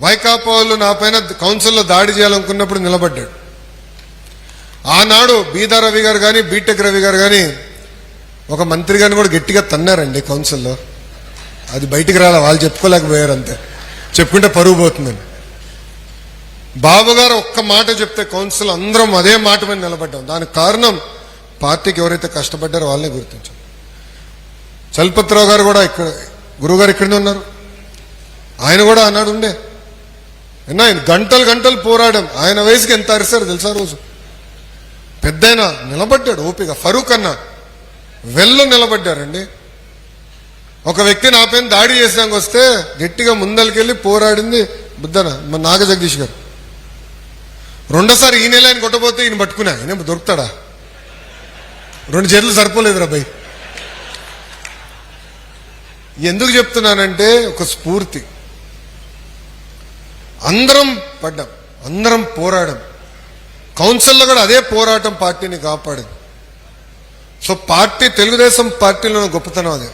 వైకాపా వాళ్ళు నా పైన కౌన్సిల్లో దాడి చేయాలనుకున్నప్పుడు నిలబడ్డాడు. ఆనాడు బీదా రవి గారు కానీ బీటెక్ రవి గారు కానీ ఒక మంత్రి గారిని కూడా గట్టిగా తన్నారండి కౌన్సిల్లో. అది బయటికి రాలే వాళ్ళు చెప్పుకోలేకపోయారు అంతే. చెప్పుకుంటే పరుగు పోతుందని. బాబు గారు ఒక్క మాట చెప్తే కౌన్సిల్ అందరం అదే మాట మీద నిలబడ్డాం. దానికి కారణం పార్టీకి ఎవరైతే కష్టపడ్డారో వాళ్ళని గుర్తించాం చలపతిరావు గారు కూడా ఇక్కడ గురువుగారు ఇక్కడనే ఉన్నారు. ఆయన కూడా అన్నాడు ఉండే. ఆయన గంటలు గంటలు పోరాడం. ఆయన వయసుకి ఎంత అరిశారు తెలుసా రోజు? పెద్దయన నిలబడ్డాడు ఓపిక. ఫరూక్ అన్న వెళ్ళు నిలబడ్డారండి. ఒక వ్యక్తి నా పైన దాడి చేసినాక వస్తే గట్టిగా ముందరికెళ్ళి పోరాడింది బుద్ధన మన నాగ జగదీష్ గారు. రెండోసారి ఈ నెల ఆయన కొట్టబోతే ఈయన పట్టుకున్నా ఈయన దొరుకుతాడా? రెండు చేతులు సరిపోలేదురా బై. ఎందుకు చెప్తున్నానంటే ఒక స్ఫూర్తి. అందరం పడ్డాం అందరం పోరాడాం. కౌన్సిల్లో కూడా అదే పోరాటం పార్టీని కాపాడింది. సో పార్టీ తెలుగుదేశం పార్టీలో గొప్పతనం అదే.